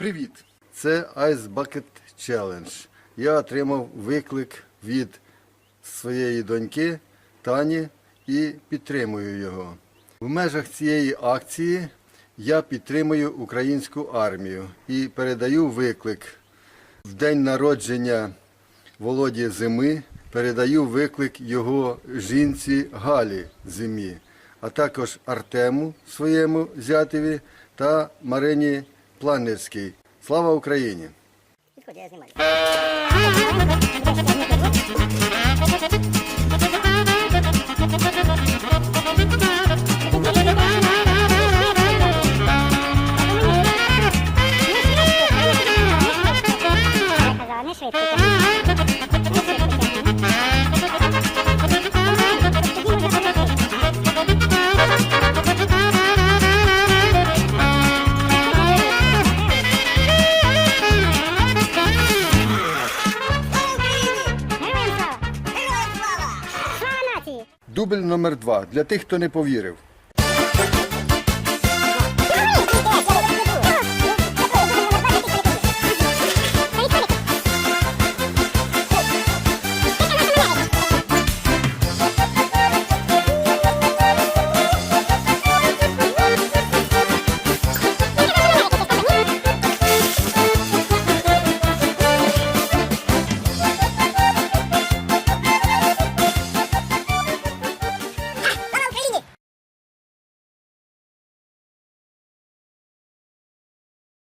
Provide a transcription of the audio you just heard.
Привіт! Це Ice Bucket Challenge. Я отримав виклик від своєї доньки Тані і підтримую його. В межах цієї акції я підтримую українську армію і передаю виклик в день народження Володі Зими. Передаю виклик його жінці Галі Зимі, а також Артему своєму зятеві та Марині Планерській. Слава Україні! Підходь, я Дубль номер два для тих, хто не повірив.